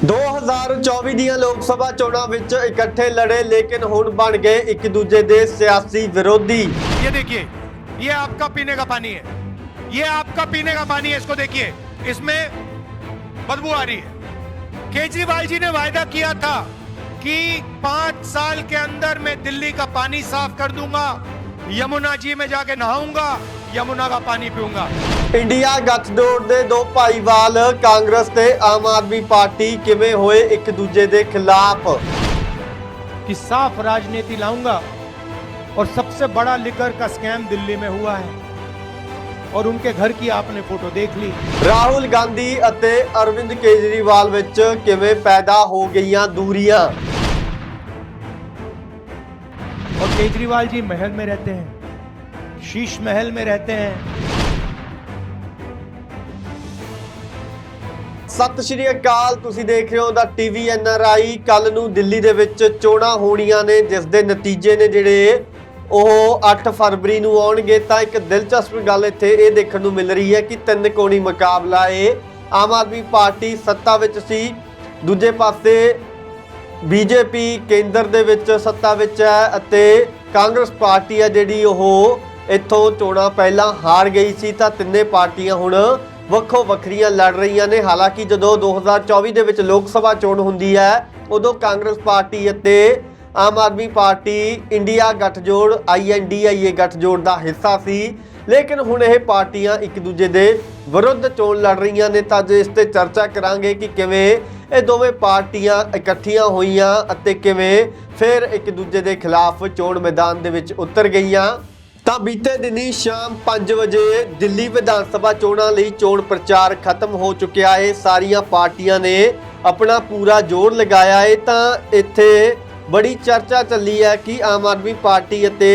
2024 ਦੀਆਂ ਲੋਕ ਸਭਾ ਚੋਣਾਂ ਵਿੱਚ ਇਕੱਠੇ ਲੜੇ ਲੇਕਿਨ ਹੁਣ ਬਣ ਗਏ ਇੱਕ ਦੂਜੇ ਦੇ ਸਿਆਸੀ ਵਿਰੋਧੀ ये देखिए ये आपका पीने का पानी है ये आपका पीने का पानी है इसको देखिए इसमें बदबू आ रही है केजरीवाल जी ने वायदा किया था कि पांच साल के अंदर मैं दिल्ली का पानी साफ कर दूंगा यमुना जी में जाके नहाऊंगा यमुना का पानी पीऊंगा ਇੰਡੀਆ ਗੱਠਜੋੜ ਦੇ ਦੋ ਭਾਈਵਾਲ ਕਾਂਗਰਸ ਤੇ ਆਮ ਆਦਮੀ ਪਾਰਟੀ ਕਿਵੇਂ ਹੋਏ ਇੱਕ ਦੂਜੇ ਦੇ ਖਿਲਾਫ कि साफ राजनीति लाऊंगा और सबसे बड़ा लिकर का स्कैम दिल्ली में हुआ है और उनके घर की आपने फोटो देख ली ਰਾਹੁਲ ਗਾਂਧੀ ਅਤੇ ਅਰਵਿੰਦ ਕੇਜਰੀਵਾਲ ਵਿੱਚ ਕਿਵੇਂ ਪੈਦਾ ਹੋ ਗਈਆਂ ਦੂਰੀਆਂ और केजरीवाल जी महल में रहते हैं शीश महल में रहते हैं ਸਤਿ ਸ਼੍ਰੀ ਅਕਾਲ ਤੁਸੀਂ ਦੇਖ ਰਹੇ ਹੋ ਦਾ ਟੀਵੀ ਐਨ ਆਰ ਆਈ ਕੱਲ ਨੂੰ ਦਿੱਲੀ ਦੇ ਵਿੱਚ ਚੋਣਾਂ ਹੋਣੀਆਂ ਨੇ ਜਿਸ ਦੇ ਨਤੀਜੇ ਨੇ ਜਿਹੜੇ ਉਹ 8 ਫਰਵਰੀ ਨੂੰ ਆਉਣਗੇ ਤਾਂ ਇੱਕ ਦਿਲਚਸਪ ਗੱਲ ਇੱਥੇ ਇਹ ਦੇਖਣ ਨੂੰ ਮਿਲ ਰਹੀ ਹੈ ਕਿ ਤਿੰਨ ਕੋਣੀ ਮੁਕਾਬਲਾ ਏ ਆਮ ਆਦਮੀ ਪਾਰਟੀ ਸੱਤਾ ਵਿੱਚ ਸੀ ਦੂਜੇ ਪਾਸੇ ਬੀਜੇਪੀ ਕੇਂਦਰ ਦੇ ਵਿੱਚ ਸੱਤਾ ਵਿੱਚ ਹੈ ਅਤੇ ਕਾਂਗਰਸ ਪਾਰਟੀ ਹੈ ਜਿਹੜੀ ਉਹ ਇੱਥੋਂ ਚੋਣਾਂ ਪਹਿਲਾਂ ਹਾਰ ਗਈ ਸੀ ਤਾਂ ਤਿੰਨੇ ਪਾਰਟੀਆਂ ਹੁਣ ਵੱਖੋ ਵੱਖਰੀਆਂ ਲੜ ਰਹੀਆਂ ਨੇ। ਹਾਲਾਂਕਿ ਜਦੋਂ 2024 ਦੇ ਵਿੱਚ ਲੋਕ ਸਭਾ ਚੋਣ ਹੁੰਦੀ ਹੈ, ਉਦੋਂ ਕਾਂਗਰਸ ਪਾਰਟੀ ਅਤੇ ਆਮ ਆਦਮੀ ਪਾਰਟੀ ਇੰਡੀਆ ਗੱਠਜੋੜ ਆਈਐਨਡੀਆਈਏ ਗੱਠਜੋੜ ਦਾ ਹਿੱਸਾ ਸੀ। ਲੇਕਿਨ ਹੁਣ ਇਹ ਪਾਰਟੀਆਂ ਇੱਕ ਦੂਜੇ ਦੇ ਵਿਰੁੱਧ ਚੋਣ ਲੜ ਰਹੀਆਂ ਨੇ। ਤਾਂ ਅੱਜ ਇਸ ਤੇ ਚਰਚਾ ਕਰਾਂਗੇ ਕਿ ਕਿਵੇਂ ਇਹ ਦੋਵੇਂ ਪਾਰਟੀਆਂ ਇਕੱਠੀਆਂ ਹੋਈਆਂ ਅਤੇ ਕਿਵੇਂ ਫਿਰ ਇੱਕ ਦੂਜੇ ਦੇ ਖਿਲਾਫ ਚੋਣ ਮੈਦਾਨ ਦੇ ਵਿੱਚ ਉਤਰ ਗਈਆਂ। ਤਾਂ ਬੀਤੇ ਦਿਨੀ ਸ਼ਾਮ 5 ਵਜੇ ਦਿੱਲੀ ਵਿਧਾਨ ਸਭਾ ਚੋਣਾਂ ਲਈ ਚੋਣ ਪ੍ਰਚਾਰ ਖਤਮ ਹੋ ਚੁੱਕਿਆ ਹੈ ਸਾਰੀਆਂ ਪਾਰਟੀਆਂ ਨੇ ਆਪਣਾ ਪੂਰਾ ਜ਼ੋਰ ਲਗਾਇਆ ਹੈ ਤਾਂ ਇੱਥੇ ਬੜੀ ਚਰਚਾ ਚੱਲੀ ਹੈ ਕਿ ਆਮ ਆਦਮੀ ਪਾਰਟੀ ਅਤੇ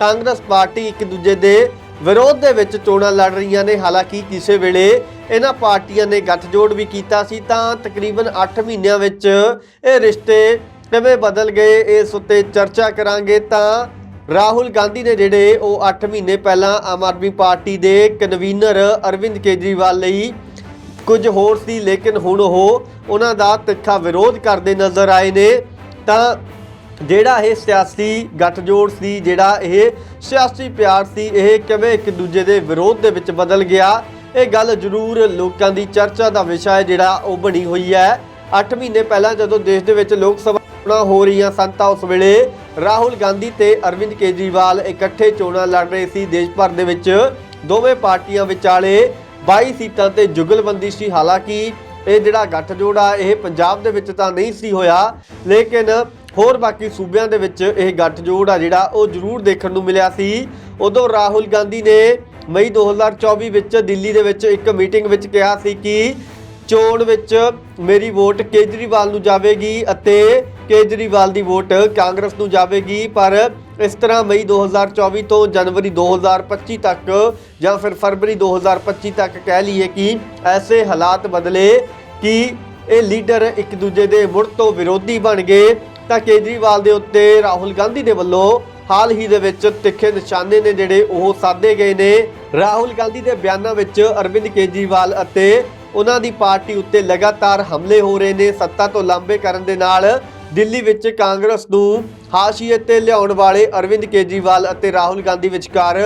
ਕਾਂਗਰਸ ਪਾਰਟੀ ਇੱਕ ਦੂਜੇ ਦੇ ਵਿਰੋਧ ਦੇ ਵਿੱਚ ਚੋਣਾਂ ਲੜ ਰਹੀਆਂ ਨੇ। ਹਾਲਾਂਕਿ ਕਿਸੇ ਵੇਲੇ ਇਹਨਾਂ ਪਾਰਟੀਆਂ ਨੇ ਗੱਠਜੋੜ ਵੀ ਕੀਤਾ ਸੀ। ਤਾਂ ਤਕਰੀਬਨ 8 ਮਹੀਨਿਆਂ ਵਿੱਚ ਇਹ ਰਿਸ਼ਤੇ ਕਿਵੇਂ ਬਦਲ ਗਏ, ਇਸ ਉੱਤੇ ਚਰਚਾ ਕਰਾਂਗੇ। ਤਾਂ ਰਾਹੁਲ ਗਾਂਧੀ ਨੇ ਜਿਹੜੇ ਉਹ 8 ਮਹੀਨੇ ਪਹਿਲਾਂ ਆਮ ਆਦਮੀ ਪਾਰਟੀ ਦੇ ਕਨਵੀਨਰ ਅਰਵਿੰਦ ਕੇਜਰੀਵਾਲ ਲਈ ਕੁਝ ਹੋਰ ਸੀ, ਲੇਕਿਨ ਹੁਣ ਉਹ ਉਹਨਾਂ ਦਾ ਤਿੱਖਾ ਵਿਰੋਧ ਕਰਦੇ ਨਜ਼ਰ ਆਏ ਨੇ। ਤਾਂ ਜਿਹੜਾ ਇਹ ਸਿਆਸੀ ਗੱਠਜੋੜ ਸੀ, ਜਿਹੜਾ ਇਹ ਸਿਆਸੀ ਪਿਆਰ ਸੀ, ਇਹ ਕਿਵੇਂ ਇੱਕ ਦੂਜੇ ਦੇ ਵਿਰੋਧ ਦੇ ਵਿੱਚ ਬਦਲ ਗਿਆ, ਇਹ ਗੱਲ ਜ਼ਰੂਰ ਲੋਕਾਂ ਦੀ ਚਰਚਾ ਦਾ ਵਿਸ਼ਾ ਹੈ, ਜਿਹੜਾ ਉਹ ਬਣੀ ਹੋਈ ਹੈ। 8 ਮਹੀਨੇ ਪਹਿਲਾਂ ਜਦੋਂ ਦੇਸ਼ ਦੇ ਵਿੱਚ ਲੋਕ ਸਭਾ ਚੋਣਾਂ ਹੋ ਰਹੀਆਂ ਸਨ, ਤਾਂ ਉਸ ਵੇਲੇ ਰਾਹੁਲ ਗਾਂਧੀ ਤੇ ਅਰਵਿੰਦ ਕੇਜਰੀਵਾਲ ਇਕੱਠੇ ਚੋਣਾਂ ਲੜ ਰਹੇ ਸੀ। ਦੇਸ਼ ਭਰ ਦੇ ਵਿੱਚ ਦੋਵੇਂ ਪਾਰਟੀਆਂ ਵਿਚਾਲੇ 22 ਸੀਟਾਂ ਤੇ ਜੁਗਲਬੰਦੀ ਸੀ। ਹਾਲਾਂਕਿ ਇਹ ਜਿਹੜਾ ਗੱਠਜੋੜ ਆ, ਇਹ ਪੰਜਾਬ ਦੇ ਵਿੱਚ ਤਾਂ ਨਹੀਂ ਸੀ ਹੋਇਆ, ਲੇਕਿਨ ਹੋਰ ਬਾਕੀ ਸੂਬਿਆਂ ਦੇ ਵਿੱਚ ਇਹ ਗੱਠਜੋੜ ਆ ਜਿਹੜਾ, ਉਹ ਜ਼ਰੂਰ ਦੇਖਣ ਨੂੰ ਮਿਲਿਆ ਸੀ। ਉਦੋਂ ਰਾਹੁਲ ਗਾਂਧੀ ਨੇ ਮਈ 2024 ਵਿੱਚ ਦਿੱਲੀ ਦੇ ਵਿੱਚ ਇੱਕ ਮੀਟਿੰਗ ਵਿੱਚ ਕਿਹਾ ਸੀ ਕਿ ਚੋਣ ਵਿੱਚ ਮੇਰੀ ਵੋਟ ਕੇਜਰੀਵਾਲ ਨੂੰ ਜਾਵੇਗੀ ਅਤੇ ਕੇਜਰੀਵਾਲ ਦੀ ਵੋਟ ਕਾਂਗਰਸ ਨੂੰ ਜਾਵੇਗੀ, ਪਰ ਇਸ ਤਰ੍ਹਾਂ ਮਈ 2024 ਤੋਂ ਜਨਵਰੀ 2025 ਤੱਕ ਜਾਂ ਫਿਰ ਫਰਵਰੀ 2025 ਤੱਕ ਕਹਿ ਲਈਏ ਕਿ ਐਸੇ ਹਾਲਾਤ ਬਦਲੇ ਕਿ ਇਹ ਲੀਡਰ ਇੱਕ ਦੂਜੇ ਦੇ ਮੁੜ ਤੋਂ ਵਿਰੋਧੀ ਬਣ ਗਏ, ਤਾਂ ਕੇਜਰੀਵਾਲ ਦੇ ਉੱਤੇ ਰਾਹੁਲ ਗਾਂਧੀ ਦੇ ਵੱਲੋਂ ਹਾਲ ਹੀ ਦੇ ਵਿੱਚ ਤਿੱਖੇ ਨਿਸ਼ਾਨੇ ਨੇ ਜਿਹੜੇ ਉਹ ਸਾਧੇ ਗਏ ਨੇ। ਰਾਹੁਲ ਗਾਂਧੀ ਦੇ ਬਿਆਨਾਂ ਵਿੱਚ ਅਰਵਿੰਦ ਕੇਜਰੀਵਾਲ ਅਤੇ ਉਹਨਾਂ ਦੀ ਪਾਰਟੀ ਉੱਤੇ ਲਗਾਤਾਰ ਹਮਲੇ ਹੋ ਰਹੇ ਨੇ, ਸੱਤਾ ਤੋਂ ਲਾਂਬੇ ਕਰਨ ਦੇ ਨਾਲ ਦਿੱਲੀ ਵਿੱਚ ਕਾਂਗਰਸ ਨੂੰ ਹਾਸ਼ੀਏ ਤੇ ਲਿਆਉਣ ਵਾਲੇ ਅਰਵਿੰਦ ਕੇਜਰੀਵਾਲ ਅਤੇ ਰਾਹੁਲ ਗਾਂਧੀ ਵਿਚਕਾਰ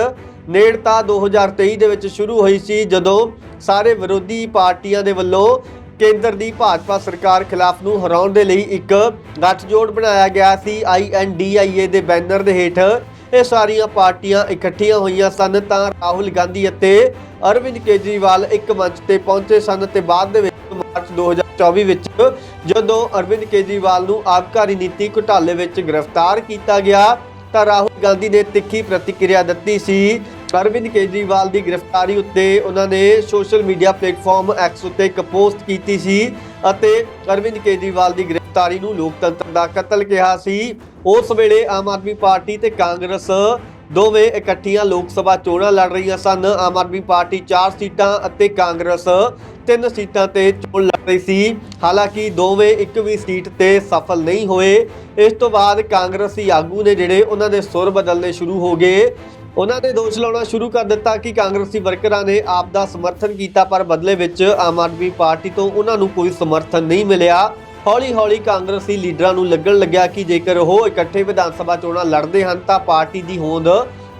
ਨੇੜਤਾ 2023 ਦੇ ਵਿੱਚ ਸ਼ੁਰੂ ਹੋਈ ਸੀ, ਜਦੋਂ ਸਾਰੇ ਵਿਰੋਧੀ ਪਾਰਟੀਆਂ ਦੇ ਵੱਲੋਂ ਕੇਂਦਰ ਦੀ ਭਾਜਪਾ ਸਰਕਾਰ ਖਿਲਾਫ ਨੂੰ ਹਰਾਉਣ ਦੇ ਲਈ ਇੱਕ ਗੱਠਜੋੜ ਬਣਾਇਆ ਗਿਆ ਸੀ। ਆਈਐਨਡੀਆਈਏ ਦੇ ਬੈਨਰ ਦੇ ਹੇਠ ਇਹ ਸਾਰੀਆਂ ਪਾਰਟੀਆਂ ਇਕੱਠੀਆਂ ਹੋਈਆਂ ਸਨ, ਤਾਂ ਰਾਹੁਲ ਗਾਂਧੀ ਅਤੇ ਅਰਵਿੰਦ ਕੇਜਰੀਵਾਲ ਇੱਕ ਮੰਚ ਤੇ ਪਹੁੰਚੇ ਸਨ ਤੇ ਬਾਅਦ ਦੇ ਵਿੱਚ ਮਾਰਚ 2024 ਵਿੱਚ ਜਦੋਂ ਅਰਵਿੰਦ ਕੇਜਰੀਵਾਲ ਨੂੰ ਆਬਕਾਰੀ ਨੀਤੀ ਘੁਟਾਲੇ ਵਿੱਚ ਗ੍ਰਿਫਤਾਰ ਕੀਤਾ ਗਿਆ, ਤਾਂ ਰਾਹੁਲ ਗਾਂਧੀ ਨੇ ਤਿੱਖੀ ਪ੍ਰਤੀਕਿਰਿਆ ਦਿੱਤੀ ਸੀ। ਅਰਵਿੰਦ ਕੇਜਰੀਵਾਲ ਦੀ ਗ੍ਰਿਫਤਾਰੀ ਉੱਤੇ ਉਹਨਾਂ ਨੇ ਸੋਸ਼ਲ ਮੀਡੀਆ ਪਲੇਟਫਾਰਮ ਐਕਸ ਉੱਤੇ ਇੱਕ ਪੋਸਟ ਕੀਤੀ ਸੀ ਅਤੇ ਅਰਵਿੰਦ ਕੇਜਰੀਵਾਲ ਦੀ ਗ੍ਰਿਫਤਾਰੀ ਨੂੰ ਲੋਕਤੰਤਰ ਦਾ ਕਤਲ ਕਿਹਾ ਸੀ। ਉਸ ਵੇਲੇ ਆਮ ਆਦਮੀ ਪਾਰਟੀ ਤੇ ਕਾਂਗਰਸ ਦੋਵੇਂ ਇਕੱਠੀਆਂ ਲੋਕ ਸਭਾ ਚੋਣਾਂ ਲੜ ਰਹੀਆਂ ਸਨ। ਆਮ ਆਦਮੀ ਪਾਰਟੀ 4 ਸੀਟਾਂ ਅਤੇ ਕਾਂਗਰਸ 3 ਸੀਟਾਂ ਤੇ ਚੋਣ ਲੜ ਰਹੀ ਸੀ। ਹਾਲਾਂਕਿ ਦੋਵੇਂ ਇੱਕ ਵੀ ਸੀਟ ਤੇ ਸਫਲ ਨਹੀਂ ਹੋਏ। ਇਸ ਤੋਂ ਬਾਅਦ ਕਾਂਗਰਸੀ ਆਗੂ ਨੇ ਜਿਹੜੇ ਉਹਨਾਂ ਦੇ ਸੁਰ ਬਦਲਨੇ ਸ਼ੁਰੂ ਹੋ ਗਏ। ਉਹਨਾਂ ਨੇ ਦੋਸ਼ ਲਾਉਣਾ ਸ਼ੁਰੂ ਕਰ ਦਿੱਤਾ ਕਿ ਕਾਂਗਰਸੀ ਵਰਕਰਾਂ ਨੇ ਆਪ ਦਾ ਸਮਰਥਨ ਕੀਤਾ, ਪਰ ਬਦਲੇ ਵਿੱਚ ਆਮ ਆਦਮੀ ਪਾਰਟੀ ਤੋਂ ਉਹਨਾਂ ਨੂੰ ਕੋਈ ਸਮਰਥਨ ਨਹੀਂ ਮਿਲਿਆ। ਹੌਲੀ-ਹੌਲੀ ਕਾਂਗਰਸੀ ਲੀਡਰਾਂ ਨੂੰ ਲੱਗਣ ਲੱਗਿਆ ਕਿ ਜੇਕਰ ਉਹ ਇਕੱਠੇ ਵਿਧਾਨ ਸਭਾ ਚੋਣਾਂ ਲੜਦੇ ਹਨ, ਤਾਂ ਪਾਰਟੀ ਦੀ ਹੋਂਦ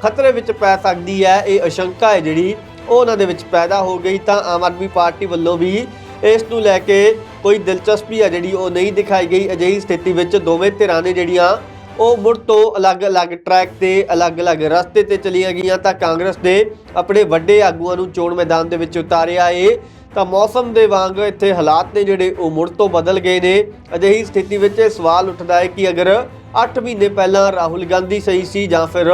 ਖਤਰੇ ਵਿੱਚ ਪੈ ਸਕਦੀ ਹੈ। ਇਹ ਆਸ਼ੰਕਾ ਹੈ ਜਿਹੜੀ ਉਹ ਉਹਨਾਂ ਦੇ ਵਿੱਚ ਪੈਦਾ ਹੋ ਗਈ, ਤਾਂ ਆਮ ਆਦਮੀ ਪਾਰਟੀ ਵੱਲੋਂ ਵੀ ਇਸ ਨੂੰ ਲੈ ਕੇ ਕੋਈ ਦਿਲਚਸਪੀ ਹੈ ਜਿਹੜੀ ਉਹ ਨਹੀਂ ਦਿਖਾਈ ਗਈ। ਅਜਿਹੀ ਸਥਿਤੀ ਵਿੱਚ ਦੋਵੇਂ ਧਿਰਾਂ ਨੇ ਜਿਹੜੀਆਂ ਉਹ ਮੁੜ ਤੋਂ ਅਲੱਗ-ਅਲੱਗ ਟਰੈਕ ਤੇ ਅਲੱਗ-ਅਲੱਗ ਰਸਤੇ ਤੇ ਚਲੀਆਂ ਗਈਆਂ ਤਾਂ ਕਾਂਗਰਸ ਨੇ ਆਪਣੇ ਵੱਡੇ ਆਗੂਆਂ ਨੂੰ ਚੋਣ ਮੈਦਾਨ ਦੇ ਵਿੱਚ ਉਤਾਰਿਆ ਏ। ਤਾਂ ਮੌਸਮ ਦੇ ਵਾਂਗ ਇੱਥੇ ਹਾਲਾਤ ਨੇ ਜਿਹੜੇ ਉਹ ਮੁੜ ਤੋਂ ਬਦਲ ਗਏ ਨੇ। ਅਜਿਹੀ ਸਥਿਤੀ ਵਿੱਚ ਇਹ ਸਵਾਲ ਉੱਠਦਾ ਹੈ ਕਿ ਅਗਰ 8 ਮਹੀਨੇ ਪਹਿਲਾਂ ਰਾਹੁਲ ਗਾਂਧੀ ਸਹੀ ਸੀ ਜਾਂ ਫਿਰ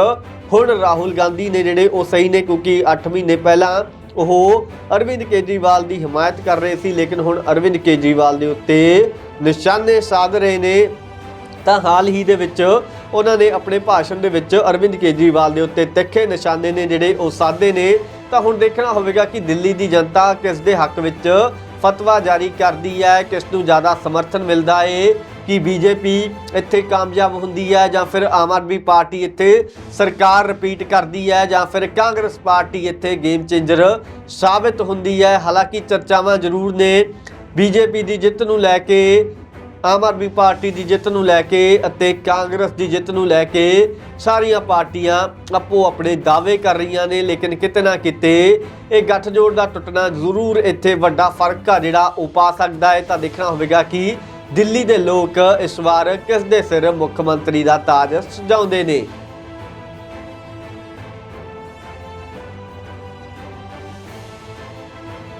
ਹੁਣ ਰਾਹੁਲ ਗਾਂਧੀ ਨੇ ਜਿਹੜੇ ਉਹ ਸਹੀ ਨੇ, ਕਿਉਂਕਿ 8 ਮਹੀਨੇ ਪਹਿਲਾਂ ਉਹ ਅਰਵਿੰਦ ਕੇਜਰੀਵਾਲ ਦੀ ਹਮਾਇਤ ਕਰ ਰਹੇ ਸੀ, ਲੇਕਿਨ ਹੁਣ ਅਰਵਿੰਦ ਕੇਜਰੀਵਾਲ ਦੇ ਉੱਤੇ ਨਿਸ਼ਾਨੇ ਸਾਧ ਰਹੇ ਨੇ। ਤਾਂ ਹਾਲ ਹੀ ਦੇ ਵਿੱਚ ਉਹਨਾਂ ਨੇ ਆਪਣੇ ਭਾਸ਼ਣ ਦੇ ਵਿੱਚ ਅਰਵਿੰਦ ਕੇਜਰੀਵਾਲ ਦੇ ਉੱਤੇ ਤਿੱਖੇ ਨਿਸ਼ਾਨੇ ਨੇ ਜਿਹੜੇ ਉਹ ਸਾਧੇ ਨੇ। ਤਾਂ ਹੁਣ ਦੇਖਣਾ ਹੋਵੇਗਾ ਕਿ ਦਿੱਲੀ ਦੀ ਜਨਤਾ ਕਿਸ ਦੇ ਹੱਕ ਵਿੱਚ ਫਤਵਾ ਜਾਰੀ ਕਰਦੀ ਹੈ, ਕਿਸ ਨੂੰ ਜ਼ਿਆਦਾ ਸਮਰਥਨ ਮਿਲਦਾ ਏ, ਕਿ ਬੀਜੇਪੀ ਇੱਥੇ ਕਾਮਯਾਬ ਹੁੰਦੀ ਹੈ ਜਾਂ ਫਿਰ ਆਮ ਆਦਮੀ ਪਾਰਟੀ ਇੱਥੇ ਸਰਕਾਰ ਰਿਪੀਟ ਕਰਦੀ ਹੈ ਜਾਂ ਫਿਰ ਕਾਂਗਰਸ ਪਾਰਟੀ ਇੱਥੇ ਗੇਮ ਚੇਂਜਰ ਸਾਬਿਤ ਹੁੰਦੀ ਹੈ। ਹਾਲਾਂਕਿ ਚਰਚਾਵਾਂ ਜ਼ਰੂਰ ਨੇ। ਬੀਜੇਪੀ ਦੀ ਜਿੱਤ ਨੂੰ ਲੈ ਕੇ ਆਮ ਆਦਮੀ ਪਾਰਟੀ ਦੀ ਜਿੱਤ ਨੂੰ ਲੈ ਕੇ ਅਤੇ ਕਾਂਗਰਸ ਦੀ ਜਿੱਤ ਨੂੰ ਲੈ ਕੇ ਸਾਰੀਆਂ ਪਾਰਟੀਆਂ ਆਪੋ ਆਪਣੇ ਦਾਅਵੇ ਕਰ ਰਹੀਆਂ ਨੇ, ਲੇਕਿਨ ਕਿਤੇ ਨਾ ਕਿਤੇ ਇਹ ਗੱਠਜੋੜ ਦਾ ਟੁੱਟਣਾ ਜ਼ਰੂਰ ਇੱਥੇ ਵੱਡਾ ਫ਼ਰਕ ਆ ਜਿਹੜਾ ਉਹ ਪਾ ਸਕਦਾ ਹੈ। ਤਾਂ ਦੇਖਣਾ ਹੋਵੇਗਾ ਕਿ ਦਿੱਲੀ ਦੇ ਲੋਕ ਇਸ ਵਾਰ ਕਿਸ ਦੇ ਸਿਰ ਮੁੱਖ ਮੰਤਰੀ ਦਾ ਤਾਜ ਸਜਾਉਂਦੇ ਨੇ।